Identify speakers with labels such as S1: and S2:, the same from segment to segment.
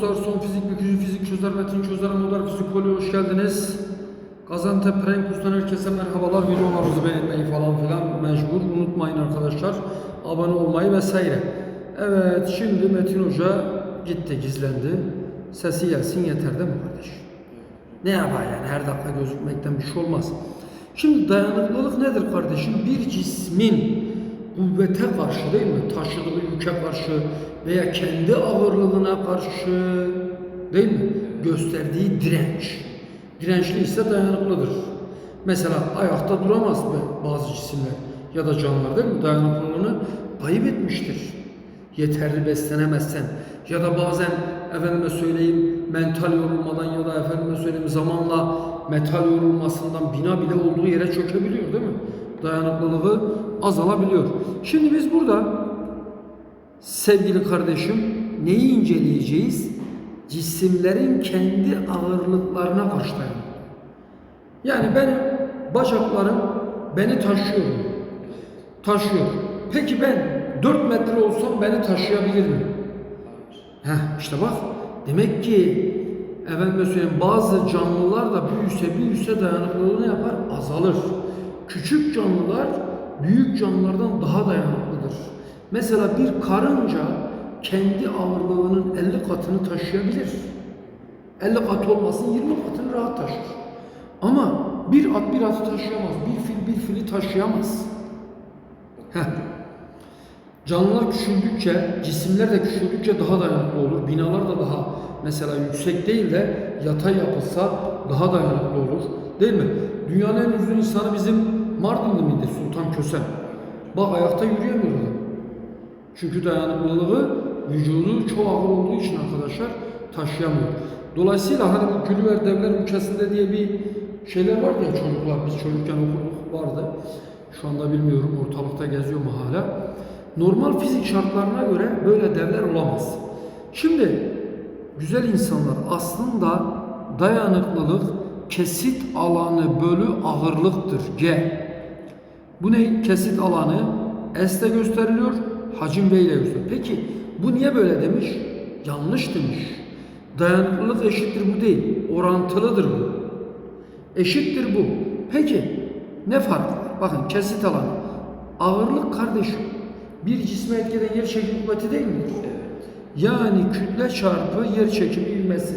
S1: Dostlar son fizik, bükücü fizik çözer, metin çözer, modern fizik kolye hoş geldiniz. Gaziantep Prenk Kurs'tan herkese merhabalar. Videolarımızı beğenmeyi falan filan mecbur. Unutmayın arkadaşlar. Abone olmayı vesaire. Evet şimdi Metin Hoca gitti gizlendi. Sesi gelsin yeter değil mi kardeş? Ne yapar yani her dakika gözükmekten bir şey olmaz. Şimdi dayanıklılık nedir kardeşim? Bir cismin kuvvete karşı değil mi? Taşıdığı yüke karşı veya kendi ağırlığına karşı değil mi? Gösterdiği direnç. Dirençli ise dayanıklıdır. Mesela ayakta duramaz be- bazı cisimler ya da canlılar değil mi? Dayanıklılığını kaybetmiştir. Yeterli beslenemezsen ya da bazen efendime söyleyeyim mental yorulmadan ya da efendime söyleyeyim zamanla metal yorulmasından bina bile olduğu yere çökebiliyor değil mi? Dayanıklılığı azalabiliyor. Şimdi biz burada sevgili kardeşim neyi inceleyeceğiz? Cisimlerin kendi ağırlıklarına dayanıklı. Yani benim bacaklarım beni taşıyor. Taşıyor. Peki ben 4 metre olsam beni taşıyabilir mi? Heh işte bak demek ki efendim söyleyeyim bazı canlılar da büyüse büyüse dayanıklılığını yapar azalır. Küçük canlılar büyük canlılardan daha dayanıklıdır. Mesela bir karınca kendi ağırlığının 50 katını taşıyabilir. 50 kat olmasın 20 katını rahat taşır. Ama bir at bir atı taşıyamaz. Bir fil bir fili taşıyamaz. Heh. Canlılar küçüldükçe, cisimler de küçüldükçe daha dayanıklı olur. Binalar da daha mesela yüksek değil de yatay yapılsa daha dayanıklı olur. Değil mi? Dünyanın en uzun insanı bizim Mardinli miydi? Sultan Kösem. Bak ayakta yürüyemiyor adam. Çünkü dayanıklılığı vücudu çok ağır olduğu için arkadaşlar taşıyamıyor. Dolayısıyla hani bu Gülüver Devler ülkesinde diye bir şeyler vardı ya çocuklar. Biz çocukken okuduk vardı. Şu anda bilmiyorum ortalıkta geziyor mu hala. Normal fizik şartlarına göre böyle devler olamaz. Şimdi güzel insanlar aslında dayanıklılık kesit alanı bölü ağırlıktır. G. Bu ne? Kesit alanı S'te gösteriliyor, hacim V ile gösteriliyor. Peki bu niye böyle demiş? Yanlış demiş. Dayanıklılık eşittir bu değil. Orantılıdır bu. Eşittir bu. Peki ne fark var? Bakın kesit alanı. Ağırlık kardeşim. Bir cisme etkeden yer çekimi kuvveti değil midir? Yani kütle çarpı yer çekimi ivmesi.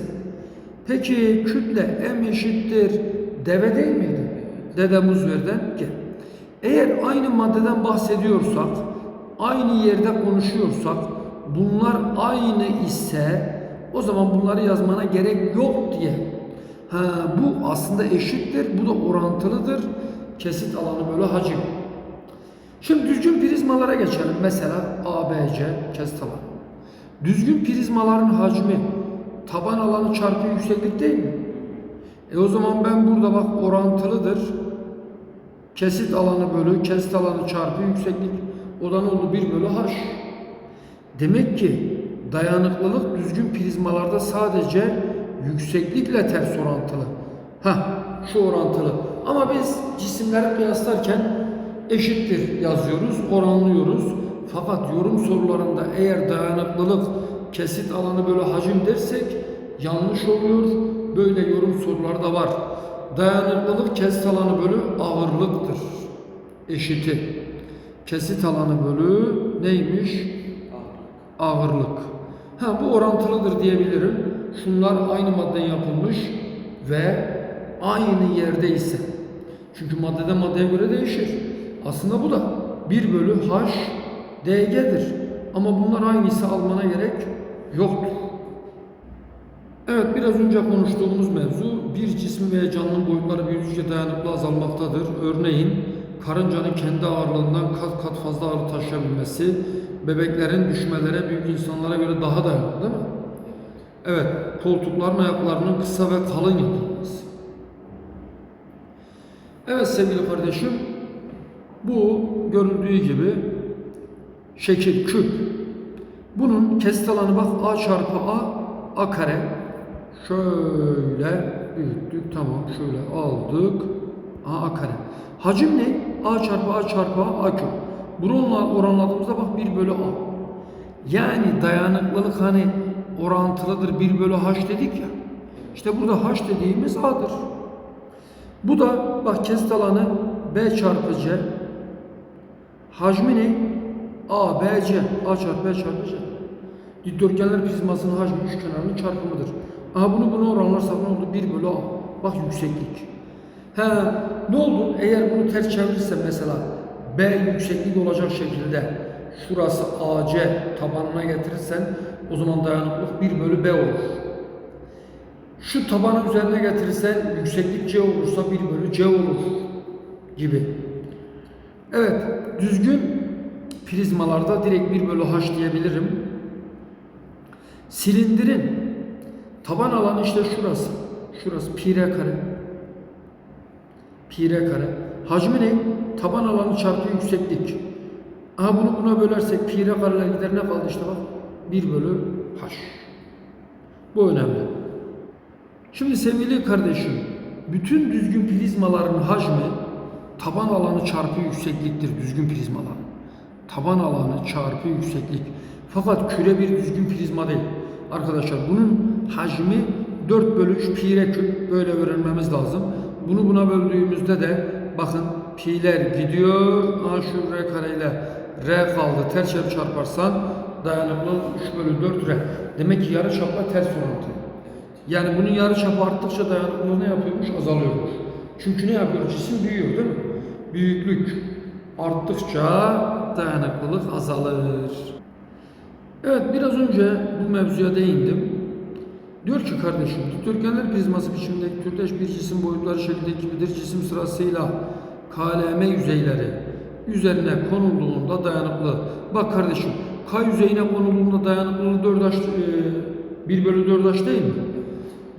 S1: Peki kütle m eşittir deve değil miydi? Dede Muzver'den gel. Eğer aynı maddeden bahsediyorsak, aynı yerde konuşuyorsak, bunlar aynı ise o zaman bunları yazmana gerek yok diye. Ha, bu aslında eşittir, bu da orantılıdır. Kesit alanı böyle hacim. Şimdi düzgün prizmalara geçelim. Mesela ABC kesit alanı. Düzgün prizmaların hacmi taban alanı çarpı yükseklik değil mi? E o zaman ben burada bak orantılıdır. Kesit alanı bölü kesit alanı çarpı yükseklik. O da ne oldu? 1 bölü h. Demek ki dayanıklılık düzgün prizmalarda sadece yükseklikle ters orantılı. Ha, şu orantılı. Ama biz cisimleri kıyaslarken eşittir yazıyoruz, oranlıyoruz. Fakat yorum sorularında eğer dayanıklılık kesit alanı böyle hacim dersek yanlış oluyor. Böyle yorum soruları da var. Dayanıklılık kesit alanı bölü ağırlıktır. Eşiti. Kesit alanı bölü neymiş? Ağırlık. Ha bu orantılıdır diyebilirim. Şunlar aynı maddeden yapılmış ve aynı yerde ise. Çünkü maddeden maddeye göre değişir. Aslında bu da 1 bölü h dg'dir. Ama bunlar aynıysa almana gerek yoktur. Evet biraz önce konuştuğumuz mevzu bir cismin veya canlının boyutları büyüdükçe dayanıklı azalmaktadır. Örneğin karıncanın kendi ağırlığından kat kat fazla ağırlık taşıyabilmesi, bebeklerin düşmelere büyük insanlara göre daha dayanıklı değil mi? Evet, koltukların ayaklarının kısa ve kalın yapılması. Evet sevgili kardeşim, bu görüldüğü gibi şekil küp. Bunun kesit alanı bak a çarpı a, a kare. Şöyle büyüttük tamam şöyle aldık. A, a kare. Hacim ne? a çarpı a çarpı a, a küp. Bununla oranladığımızda bak 1 bölü a. Yani dayanıklılık hani orantılıdır 1 bölü h dedik ya. İşte burada h dediğimiz a'dır. Bu da bak kesit alanı b çarpı c. Hacmi ne? A, B, C. A çarpı B çarpı C. Dikdörtgenler prizmasının hacmi üç kenarının çarpımıdır. Aha bunu buna oranlarsak ne oldu? 1 bölü A. Bak yükseklik. He, ne oldu? Eğer bunu ters çevirirsem mesela B yükseklik olacak şekilde şurası AC tabanına getirirsen o zaman dayanıklık 1 bölü B olur. Şu tabanı üzerine getirirsen yükseklik C olursa 1 bölü C olur gibi. Evet, düzgün prizmalarda direkt 1 bölü H diyebilirim. Silindirin taban alanı işte şurası. Şurası pi r kare. Pi r kare. Hacmi ne? Taban alanı çarpı yükseklik. Aha bunu buna bölersek pi r kareler gider ne kaldı işte bak. 1 bölü H. Bu önemli. Şimdi sevgili kardeşim, bütün düzgün prizmaların hacmi taban alanı çarpı yüksekliktir düzgün prizmalar. Taban alanı çarpı yükseklik. Fakat küre bir düzgün prizma değil. Arkadaşlar bunun hacmi 4 bölü 3 pi r küp böyle öğrenmemiz lazım. Bunu buna böldüğümüzde de bakın pi'ler gidiyor. A şu r kareyle r kaldı. Ters çarpı çarparsan dayanıklı 3 bölü 4 r. Demek ki yarı çapla ters orantı. Yani bunun yarı çapı arttıkça dayanıklılığı ne yapıyormuş? Azalıyormuş. Çünkü ne yapıyor? Cisim büyüyor değil mi? Büyüklük arttıkça dayanıklılık azalır. Evet biraz önce bu mevzuya değindim. Diyor ki kardeşim, dikdörtgenler prizması biçimindeki türdeş bir cisim boyutları şekilde gibidir. Cisim sırasıyla KLM yüzeyleri üzerine konulduğunda dayanıklı. Bak kardeşim, K yüzeyine konulduğunda dayanıklılığı 4 e, 1 bölü 4 h değil mi?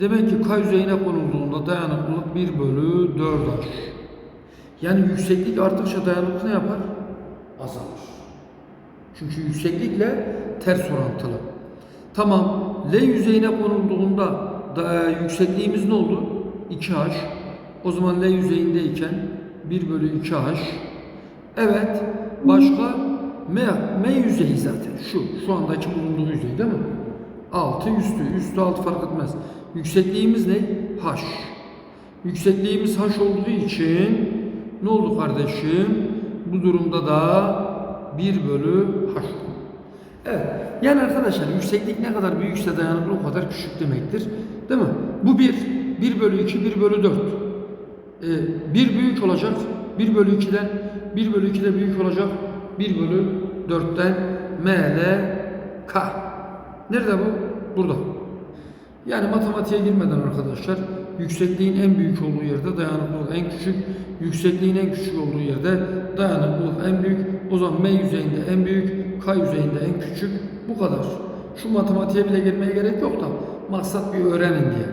S1: Demek ki K yüzeyine konulduğunda dayanıklılık 1 bölü 4 h. Yani yükseklik arttıkça dayanıklılık ne yapar? Azalır. Çünkü yükseklikle ters orantılı. Tamam, L yüzeyine konulduğunda da, e, yüksekliğimiz ne oldu? 2H. O zaman L yüzeyindeyken 1 bölü 2H. Evet, başka M, M yüzeyi zaten şu, şu andaki bulunduğu yüzey değil mi? Altı üstü, üstü altı fark etmez. Yüksekliğimiz ne? H. Yüksekliğimiz H olduğu için ne oldu kardeşim? Bu durumda da 1 bölü H. Evet. Yani arkadaşlar yükseklik ne kadar büyükse dayanıklı o kadar küçük demektir. Değil mi? Bu 1. 1 bölü 2, 1 bölü 4. Ee, 1 büyük olacak. 1 bölü 2'den 1 bölü 2 de büyük olacak. 1 bölü 4'ten M, L, K. Nerede bu? Burada. Yani matematiğe girmeden arkadaşlar yüksekliğin en büyük olduğu yerde dayanıklılık en küçük, yüksekliğin en küçük olduğu yerde dayanıklılık en büyük. O zaman M yüzeyinde en büyük, K yüzeyinde en küçük. Bu kadar. Şu matematiğe bile girmeye gerek yok da maksat bir öğrenin diye.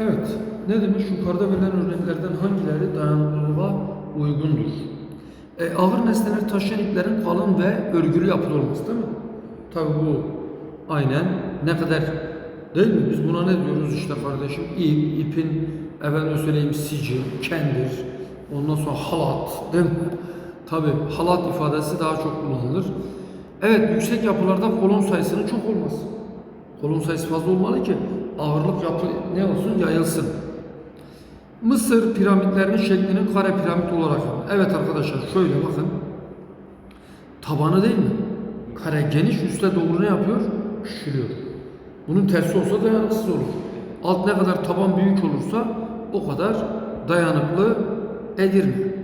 S1: Evet, ne demiş? Yukarıda verilen örneklerden hangileri dayanıklılığa uygundur? E, ağır nesneleri taşıyan iplerin kalın ve örgülü yapılı olması değil mi? Tabii bu aynen ne kadar değil mi? Biz buna ne diyoruz işte kardeşim? İp, ipin efendim söyleyeyim sici, kendir, ondan sonra halat değil mi? Tabii halat ifadesi daha çok kullanılır. Evet yüksek yapılarda kolon sayısının çok olması. Kolon sayısı fazla olmalı ki ağırlık yapı ne olsun yayılsın. Mısır piramitlerinin şeklinin kare piramit olarak. Evet arkadaşlar şöyle bakın. Tabanı değil mi? Kare geniş üstte doğru ne yapıyor? Küçülüyor. Bunun tersi olsa dayanıksız olur. Alt ne kadar taban büyük olursa o kadar dayanıklı edirme.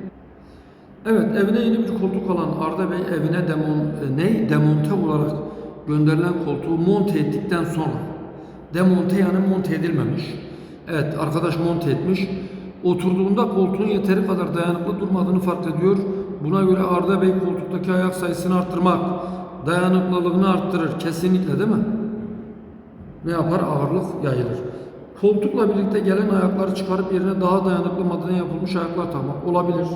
S1: Evet evine yeni bir koltuk alan Arda Bey evine demon, e, ne? demonte olarak gönderilen koltuğu monte ettikten sonra demonte yani monte edilmemiş. Evet arkadaş monte etmiş. Oturduğunda koltuğun yeteri kadar dayanıklı durmadığını fark ediyor. Buna göre Arda Bey koltuktaki ayak sayısını arttırmak, dayanıklılığını arttırır. Kesinlikle değil mi? Ne yapar? Ağırlık yayılır. Koltukla birlikte gelen ayakları çıkarıp yerine daha dayanıklı maddeden yapılmış ayaklar takmak olabilir.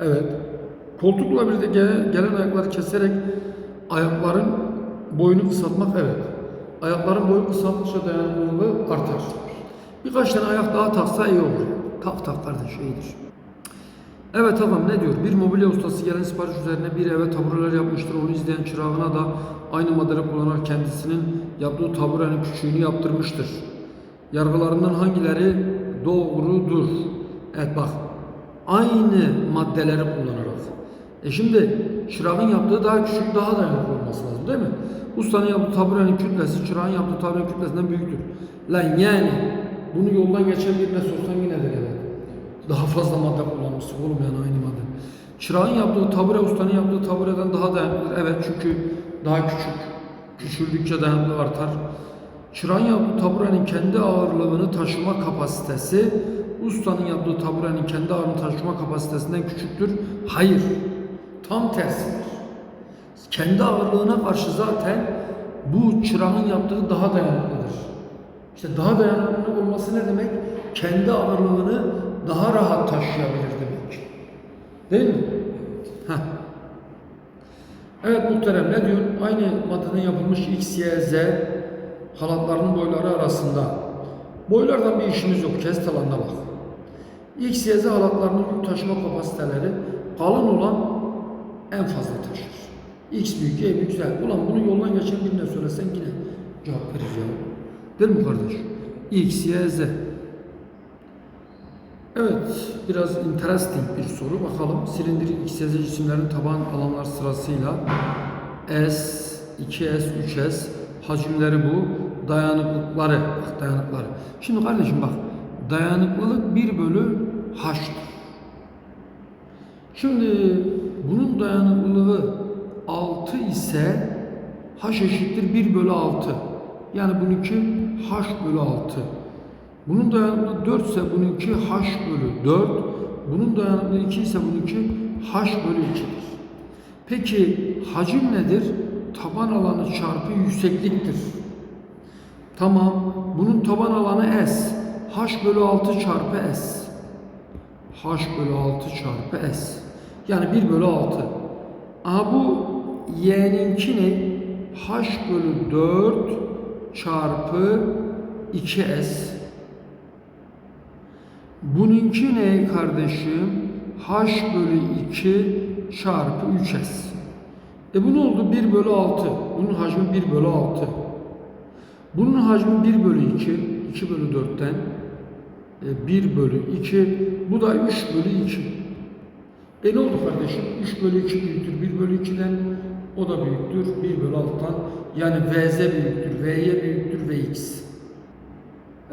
S1: Evet. Koltukla birlikte gelen, gelen ayakları keserek ayakların boyunu kısaltmak evet. Ayakların boyu kısalttıkça dayanıklılığı artar. Birkaç tane ayak daha taksa iyi olur. Tak tak kardeş iyidir. Evet ağam ne diyor? Bir mobilya ustası gelen sipariş üzerine bir eve tabureler yapmıştır. Onu izleyen çırağına da aynı madde kullanarak kendisinin yaptığı taburenin küçüğünü yaptırmıştır. Yargılarından hangileri doğrudur? Evet bak. Aynı maddeleri kullanarak. E şimdi çırağın yaptığı daha küçük, daha dayanıklı olması lazım değil mi? Ustanın yaptığı taburenin kütlesi çırağın yaptığı taburenin kütlesinden büyüktür. Lan yani bunu yoldan geçen birine sorsan yinedir evet. Daha fazla madde kullanmışsın oğlum yani aynı madde. Çırağın yaptığı tabure ustanın yaptığı tabureden daha dayanıklıdır. Evet çünkü daha küçük. Küçüldükçe dayanıklı artar. Çırağın yaptığı taburenin kendi ağırlığını taşıma kapasitesi ustanın yaptığı taburenin kendi ağırlığını taşıma kapasitesinden küçüktür. Hayır. Tam tersidir. Kendi ağırlığına karşı zaten bu çırağın yaptığı daha dayanıklıdır. İşte daha dayanıklı olması ne demek? Kendi ağırlığını daha rahat taşıyabilir demek. Değil mi? Heh. Evet muhterem ne diyor? Aynı maddeden yapılmış X, Y, Z halatlarının boyları arasında. Boylardan bir işimiz yok. Kes talanına bak. X, Y, yük taşıma kapasiteleri kalın olan en fazla taşır. X büyük, Y büyük, Z. Ulan bunu yoldan geçen birine söylesen yine cevap verir ya. Değil mi kardeş? X, Y, Z. Evet, biraz interesting bir soru. Bakalım silindirik X, Y, Z cisimlerin taban alanlar sırasıyla S, 2S, 3S hacimleri bu. Dayanıklıkları, bak dayanıkları. Şimdi kardeşim bak, dayanıklılık 1 bölü H'tır. Şimdi bunun dayanıklılığı 6 ise H eşittir 1 bölü 6. Yani bununki H bölü 6. Bunun dayanıklılığı 4 ise bununki H bölü 4. Bunun dayanıklılığı 2 ise bununki H bölü 2'dir. Peki hacim nedir? Taban alanı çarpı yüksekliktir. Tamam. Bunun taban alanı S. H bölü 6 çarpı S. H bölü 6 çarpı S. Yani 1 bölü 6. Aha bu y'ninki ne? H bölü 4 çarpı 2S. Bununki ne kardeşim? H bölü 2 çarpı 3S. E bu ne oldu? 1 bölü 6. Bunun hacmi 1 bölü 6. Bunun hacmi 1 bölü 2. 2 bölü 4'ten. E 1 bölü 2. Bu da 3 bölü 2. E ne oldu kardeşim? 3 bölü 2 büyüktür 1 bölü 2'den. O da büyüktür 1 bölü 6'dan. Yani VZ büyüktür, VY büyüktür, VX.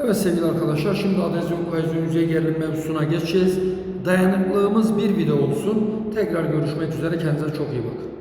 S1: Evet sevgili arkadaşlar şimdi adezyon kohezyon yüzey gerilim mevzusuna geçeceğiz. Dayanıklılığımız bir video olsun. Tekrar görüşmek üzere. Kendinize çok iyi bakın.